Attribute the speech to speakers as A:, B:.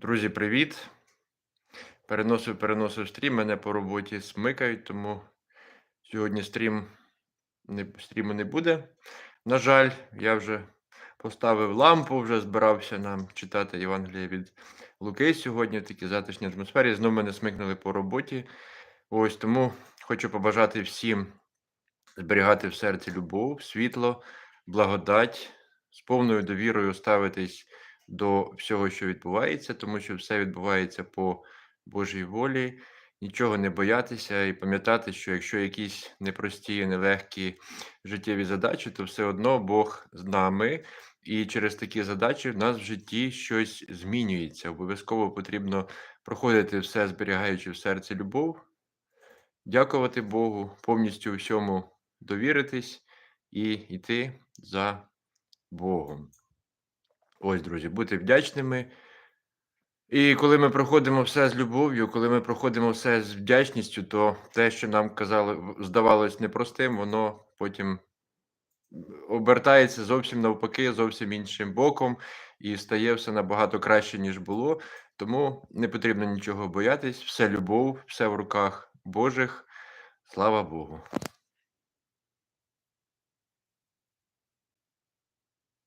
A: Друзі, привіт! Переносив, переносив стрім, мене по роботі смикають, тому сьогодні стрім не, стріму не буде. На жаль, я вже поставив лампу, вже збирався нам читати Євангеліє від Луки сьогодні в такій затишній атмосфері. Знову мене смикнули по роботі. Ось тому хочу побажати всім зберігати в серці любов, світло, благодать, з повною довірою ставитись до всього, що відбувається, тому що все відбувається по Божій волі, нічого не боятися і пам'ятати, що якщо якісь непрості, нелегкі життєві задачі, то все одно Бог з нами, і через такі задачі в нас в житті щось змінюється. Обов'язково потрібно проходити все, зберігаючи в серці любов, дякувати Богу, повністю всьому довіритись і йти за Богом. Ось, друзі, бути вдячними. І коли ми проходимо все з любов'ю, коли ми проходимо все з вдячністю, то те, що нам казали, здавалось непростим, воно потім обертається зовсім навпаки, зовсім іншим боком, і стає все набагато краще, ніж було. Тому не потрібно нічого боятись, все любов, все в руках Божих. Слава Богу.